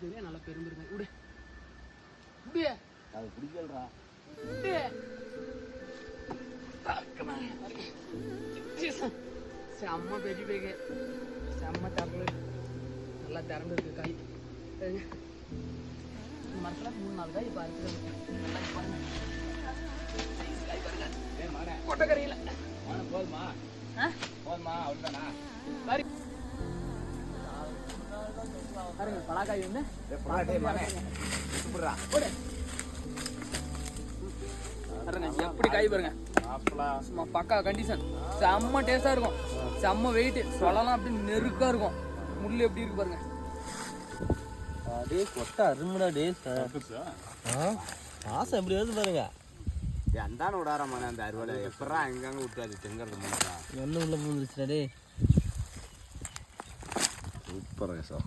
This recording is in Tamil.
தெரியும் நல்லா பெரும்பிருங்க விடு விடு அது பிடிக்கலடா விடு செம்ம பெரிய பேகு. செம்ம சாக்லேட் நல்லா திறந்து இருக்கு காய் மரத்தில் மூணு நாலு காய் இப்போ அறுத்து கொட்டக்கரையில் போதுமா? ஆ? போதுமா அவ்வளோதானா பாருங்க பலாக்காய் வந்து பாருங்க எப்படி காய் பாருங்க. சும்மா பக்கா கண்டிஷன் செம்ம டேஸ்டா இருக்கும். செம்ம வெயிட் சொல்லலாம் அப்படி நெருக்கா இருக்கும். முள்ளு எப்படி இருக்கு பாருங்க. டே கொட்டை அருமைடா டே ஆசை எப்படி வருது பாருங்க? எந்தான விடார மானே அந்த அறுவடை எப்படா எங்கங்க விட்டாது தெங்கறது மாட்டா ஒன்றும் உள்ள பூந்துருச்சுடா டே സൂപ്പർ കേസോ